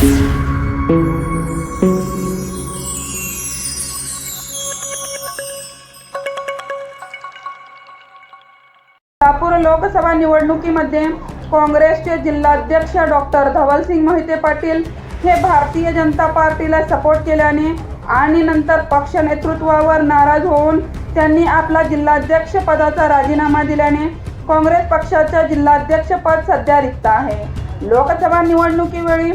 सोलापूर लोकसभा निवडणुकीमध्ये काँग्रेसचे जिल्हाध्यक्ष डॉक्टर धवलसिंग मोहिते पाटील हे भारतीय जनता पार्टीला सपोर्ट केल्याने आणि नंतर पक्ष नेतृत्वावर नाराज होऊन त्यांनी आपला जिल्हाध्यक्ष पदाचा राजीनामा दिल्याने काँग्रेस पक्षाच्या जिल्हाध्यक्षपद सध्या रिक्त आहे. लोकसभा निवडणुकीवेळी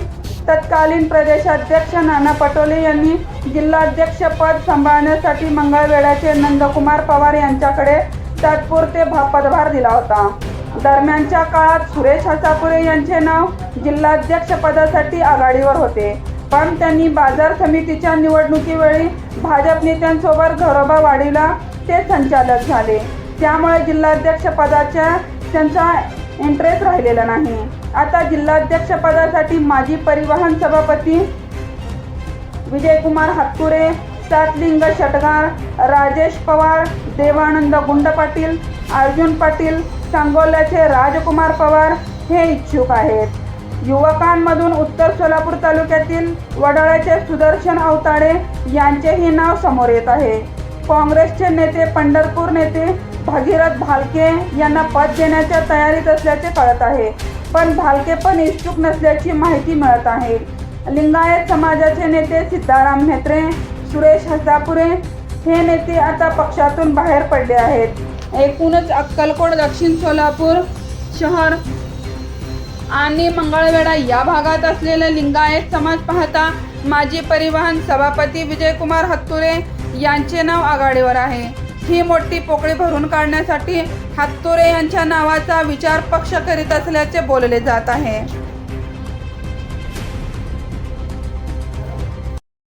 तत्कालीन प्रदेशाध्यक्ष नाना पटोले यांनी जिल्हाध्यक्षपद सांभाळण्यासाठी मंगळवेढ्याचे नंदकुमार पवार यांच्याकडे तात्पुरते भा- पदभार दिला होता. दरम्यानच्या काळात सुरेश हसापुरे यांचे नाव जिल्हाध्यक्षपदासाठी आघाडीवर होते. पण त्यांनी बाजार समितीच्या निवडणुकीवेळी भाजप नेत्यांसोबत घरोबा वाढीला ते संचालक झाले. त्यामुळे जिल्हाध्यक्षपदाच्या त्यांचा इंटरेस्ट राहिलेला नाही. आता जिल्हाध्यक्ष पदासाठी माजी परिवहन सभापती विजयकुमार हातकुरे सातलिंग शटगार राजेश पवार देवानंद गुंड पाटील अर्जुन पाटील सांगोल्याचे राजकुमार पवार हे इच्छुक आहेत. युवकांमधून उत्तर सोलापूर तालुक्यातील वडाळ्याचे सुदर्शन अवताडे यांचेही नाव समोर येत आहे. काँग्रेसचे नेते पंढरपूर नेते भागीरथ भालके यांना पद देण्याच्या तयारीत असल्याचे कळत आहे. पण भालके पण इच्छुक नसल्याची माहिती मिळत आहे. लिंगायत समाजाचे नेते सिद्धाराम म्हेत्रे सुरेश हसापुरे हे नेते आता पक्षातून बाहेर पडले आहेत. एकूणच अक्कलकोट दक्षिण सोलापूर शहर आणि मंगळवेढा या भागात असलेले लिंगायत समाज पाहता माजी परिवहन सभापती विजयकुमार हत्तुरे यांचे नाव आघाडीवर आहे. ही मोठी पोकळी भरून काढण्यासाठी हातुरे यांच्या नावाचा विचार पक्ष करीत असल्याचे बोलले जात आहे.